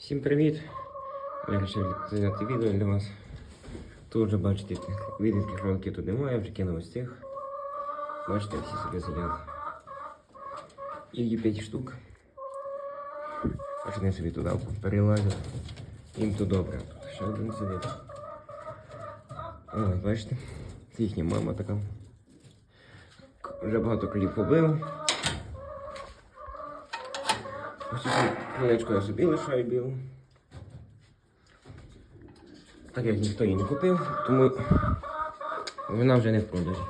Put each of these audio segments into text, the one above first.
Всім привіт! Я вирішив зняти відео для вас. Тут вже бачите, відео кроликів тут немає, вже кинув ось цих. Бачите, всі собі сидять. Їх є 5 штук. Аж вони собі туди перелазять. Їм тут добре. Тут ще один сидить. Ось, бачите? Це їхня мама така. Вже багато кролів побив. Ось цю кроличку я собі лишаю білу. Так як ніхто її не купив, тому вона вже не в продажі.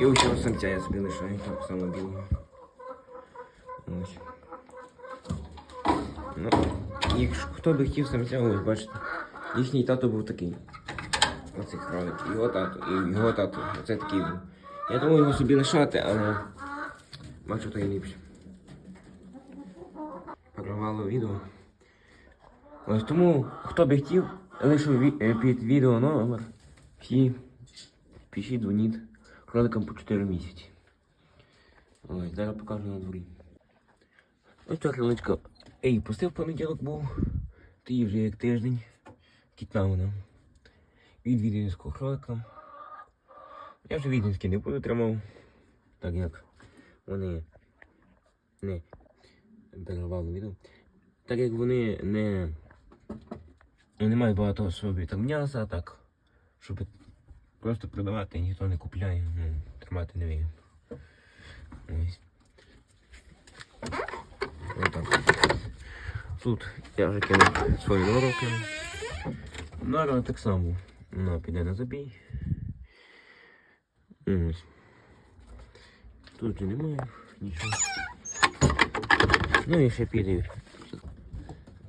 І ось цього самця я собі лишаю, так само білого. Ось. Ну, якщо хто би хотів самця, ось бачите, їхній тато був такий. Оцей кролик. Його тато, і його тато. Оце такий був. Я думаю його собі лишати, але бачу, то і ліпше. Прорвало відео. Ось тому, хто би хотів, лишу е, під відео номер. Всі пишіть, дзвоніть. Кроликам по 4 місяці. Ось, зараз покажу на дворі. Ось ця кроличка. Ей, пустив понеділок був. Їй вже як тиждень. Кітна вона. Від віденського кролика. Я вже віденський не буду тримав. Так як вони не перервало відео. Так як вони не, не мають багато собі там м'яса, так, щоб просто продавати ніхто не купляє, ну, тримати не вмію. Ось. Отак. Тут я вже кинув свою нору. кинув. Нора так само. Вона піде на забій. Ось. Тут немає нічого. Ну і ще піде.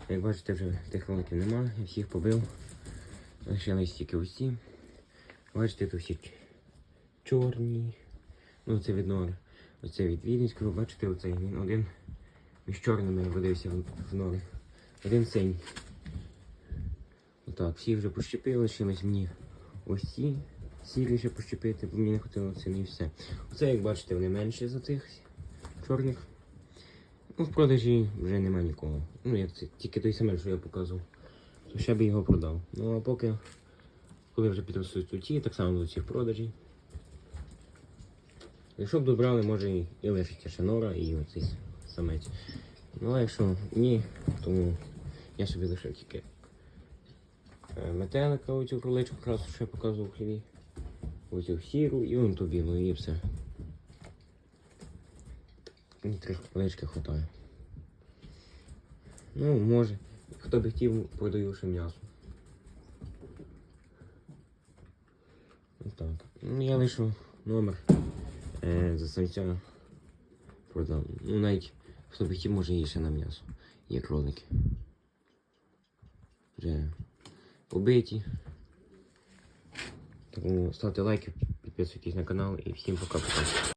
Як бачите, вже тих роликів нема, я всіх побив. Лишились тільки ці. Бачите, тут всі чорні. Ну це від нори. Оце від Віденського, бачите, оцей він один між чорними водився в, нори. Один синій. Отак, всі вже пощепили, лишились мені ось ці. Сірі ще пощепити, бо мені не хотіло це і все. Оце, як бачите, вони менші за цих чорних. Ну, в продажі вже нема нікого. Ну, як це, тільки той самий, що я показував. То ще би його продав. Ну а поки, коли вже підростуть тут так само всі в продажі. Якщо б добрали, може і, лишиться ще нора і оцей самець. Ну а якщо ні, тому я собі лишив тільки е, метелика, оцю кроличку якраз ще показував в хліві. Оцю сіру і вон ту білу, і все. Мені Три кролички хватає. Ну, може. Хто би хотів, продаю ще м'ясо. Отак. Ну, я лишу номер е, за самця продам. Ну, навіть хто би хотів, може і ще на м'ясо. Є кролики. Вже побиті. Тому ставте лайки, підписуйтесь на канал і всім пока-пока.